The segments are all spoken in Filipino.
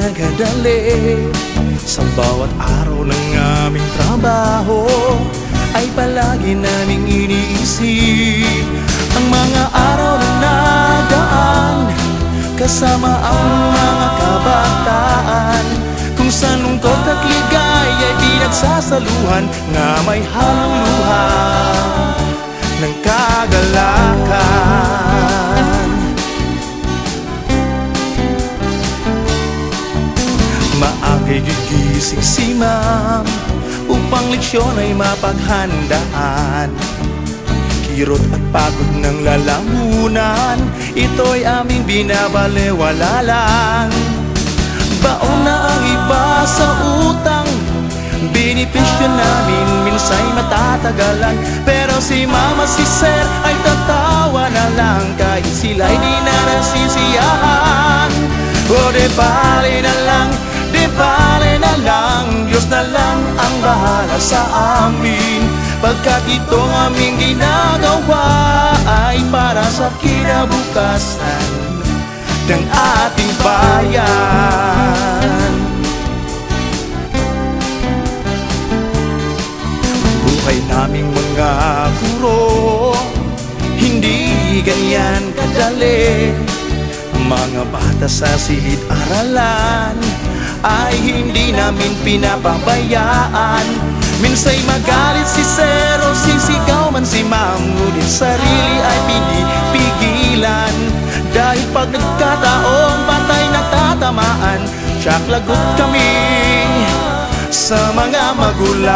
nagkadali Sa bawat araw ng aming trabaho Ay palagi naming iniisip Ang mga araw na nadaan Kasama ang mga kabataan. Kung sa lungkot at ligay ay pinagsasaluhan Nga may halong luha. Maagay gigising si ma'am Upang leksyon ay mapaghandaan. Kirot at pagod ng lalamunan Ito'y aming binabalewala lang. Baon na ang iba sa utang Benepisyo namin minsay matatagalan. Pero si mama si sir ay tatawa na lang Kahit sila'y di na nasisiyahan O de bale na lang, bale na lang Diyos na lang ang bahala sa amin. Pagkat itong aming ginagawa Ay para sa kinabukasan ng ating bayan. Buhay naming mga guro Hindi ganyan kadali. Mga bata sa silid-aralan Ay hindi namin pinapabayaan. Minsay magalit si Sir o sisigaw man si Ma'am Ngunit sarili ay pinipigilan. Dahil pag nagkataong patay natatamaan Tsak lagot kami sa mga magulang.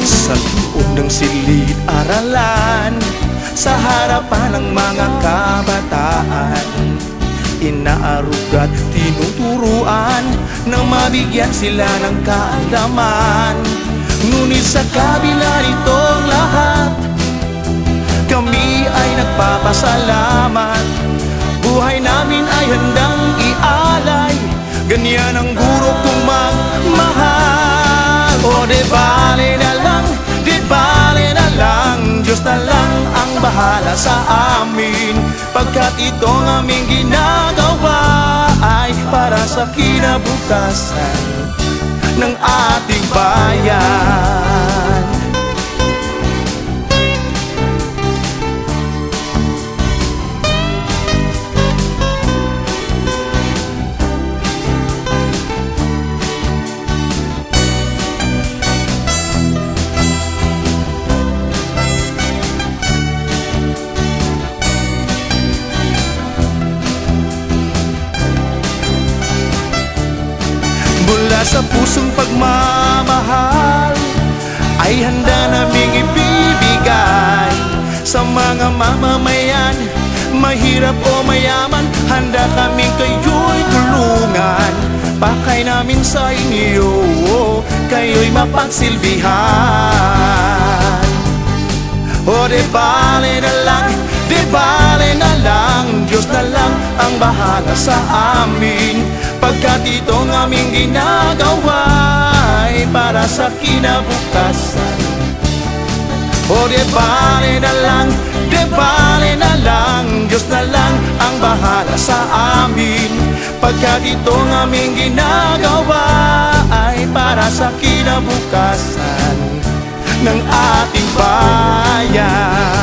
Sa loob ng silid-aralan Sa harapan ng mga kabataan. Inaarugat, tinuturuan Na mabigyan sila ng kaalaman Ngunit sa kabila nitong lahat Kami ay nagpapasalamat. Buhay namin ay handang ialay Ganyan ang guro bahala sa amin. Pagkat itong aming ginagawa Ay para sa kinabukasan ng ating bayan Sa pusong pagmamahal Ay handa naming ibibigay. Sa mga mamamayan Mahirap o mayaman Handa kaming kayo'y tulungan. Pakay namin sa inyo Kayo'y mapagsilbihan. O de bale na lang, de bale na lang Diyos na lang ang bahala sa amin. Pagkat itong aming ginagawa Ay para sa kinabukasan. O de bale na lang, de bale na lang Diyos na lang ang bahala sa amin. Pagkat itong aming ginagawa Ay para sa kinabukasan ng ating bayan